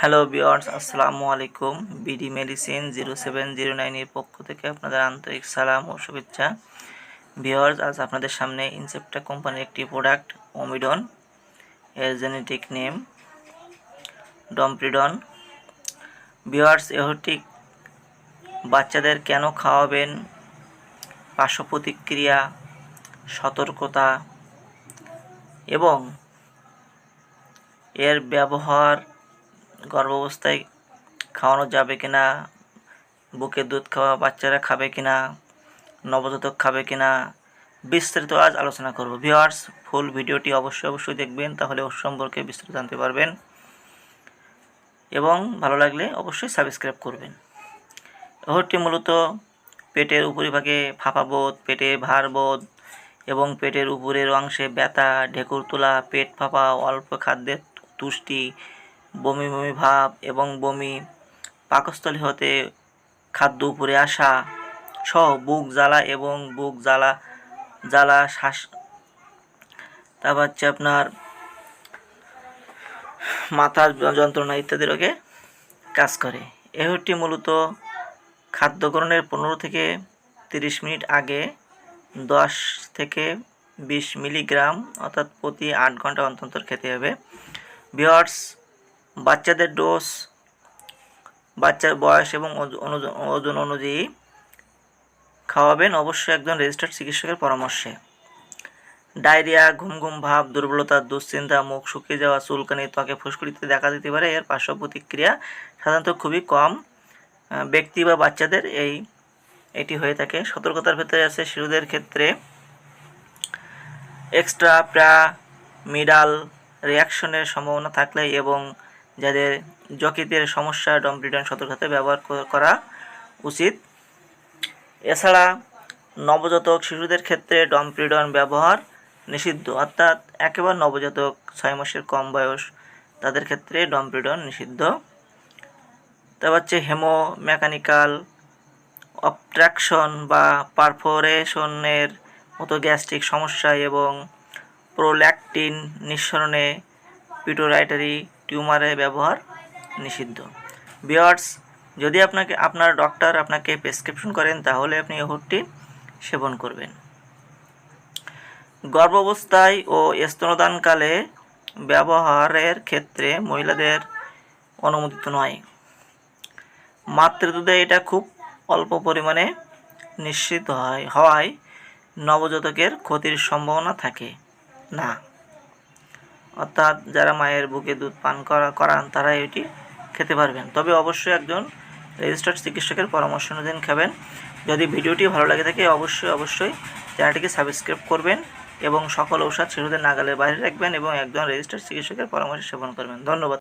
Hello বিয়ার্স আসসালামু আলাইকুম। BD medicine zero seven zero নাইনের পক্ষ থেকে আপনাদের আন্তরিক সালাম ও শুভেচ্ছা। বিয়ার্স আজ আপনাদের সামনে ইনসেপ্টা কোম্পানির একটি প্রোডাক্ট ওমিডন এর জেনেটিক নেম ডমপ্রিডন বিয়ার্স এহটিক বাচ্চাদের কেন খাওয়াবেন? পার্শ্ব প্রতিক্রিয়া, সতর্কতা এবং এর ব্যবহার গর্ভাবস্থায় খাওয়ানো যাবে কিনা, বুকের দুধ খাওয়া বাচ্চারা খাবে কিনা, নবজাতক খাবে কিনা, বিস্তারিত আজ আলোচনা করব। ভিওয়ার্স ফুল ভিডিওটি অবশ্যই অবশ্যই দেখবেন, তাহলে ওর সম্পর্কে বিস্তারিত জানতে পারবেন। এবং ভালো লাগলে অবশ্যই সাবস্ক্রাইব করবেন। ওহরটি মূলত পেটের উপরিভাগে ফাঁপা বোধ পেটে ভার বোধ এবং পেটের উপরের অংশে ব্যথা, ঢেকুর তোলা, পেট ফাঁপা, অল্প খাদ্যের তুষ্টি বমি বমি ভাব এবং বমি, পাকস্থলী হতে খাদ্য উপরে আসা, সহ বুক জ্বালা এবং বুক জ্বালা জ্বালা শ্বাস তারপর হচ্ছে আপনার মাথার যন্ত্রণা ইত্যাদি রোগে কাজ করে। এহরটি মূলত খাদ্য গ্রহণের পনেরো থেকে তিরিশ মিনিট আগে দশ থেকে বিশ মিলিগ্রাম, অর্থাৎ প্রতি আট ঘণ্টা অন্তর খেতে হবে। বিয়ার্স বাচ্চাদের ডোজ বাচ্চার বয়স এবং ওজন অনুযায়ী খাওয়াবেন অবশ্যই একজন রেজিস্টার্ড চিকিৎসকের পরামর্শে। ডায়রিয়া, ঘুম ঘুম ভাব, দুর্বলতা, দুশ্চিন্তা, মুখ শুকিয়ে যাওয়া, চুলকানি, ত্বকে ফুসকুড়িতে দেখা দিতে পারে। এর পার্শ্ব প্রতিক্রিয়া সাধারণত খুবই কম। ব্যক্তি বা বাচ্চাদের এই, এটি হয়ে থাকে। সতর্কতার ভেতরে আছে শিশুদের ক্ষেত্রে এক্সট্রা প্রা মিডাল রিয়াকশনের সম্ভাবনা থাকলে এবং যাদের যকৃতের সমস্যা ডমপ্রিডন সতর্কতা ব্যবহার করা উচিত। এছাড়া নবজাতক শিশুদের ক্ষেত্রে ডমপ্রিডন ব্যবহার নিষিদ্ধ, অর্থাৎ একেবারে নবজাতক ছয় মাসের কম বয়স তাদের ক্ষেত্রে ডমপ্রিডন নিষিদ্ধ। তারপর হচ্ছে হেমো মেকানিক্যাল অবট্রাকশন বা পারফোরেশনের মতো গ্যাস্ট্রিক সমস্যা এবং প্রোল্যাকটিন নিঃসরণে পিটোরাইটারি টিউমারের ব্যবহার নিষিদ্ধ। বিয়ার্স যদি আপনাকে, আপনার ডক্টর আপনাকে প্রেসক্রিপশন করেন, তাহলে আপনি ওষুধটি সেবন করবেন। গর্ভাবস্থায় ও স্তনদানকালে ব্যবহারের ক্ষেত্রে মহিলাদের অনুমোদিত নয়। মাতৃদুধে এটা খুব অল্প পরিমাণে নিশ্চিত হয় হওয়ায় নবজাতকের ক্ষতির সম্ভাবনা থাকে। না। অর্থাৎ যারা মায়ের বুকে দুধ পান করা করান তারা এটি খেতে পারবেন। তবে অবশ্যই একজন রেজিস্টার্ড চিকিৎসকের পরামর্শ অনুযায়ী খাবেন। যদি ভিডিওটি ভালো লাগে থাকে, অবশ্যই অবশ্যই চ্যানেলটিকে সাবস্ক্রাইব করবেন এবং সকল ঔষধ শিশুদের নাগালের বাইরে রাখবেন এবং একজন রেজিস্টার্ড চিকিৎসকের পরামর্শ সেবন করবেন। ধন্যবাদ।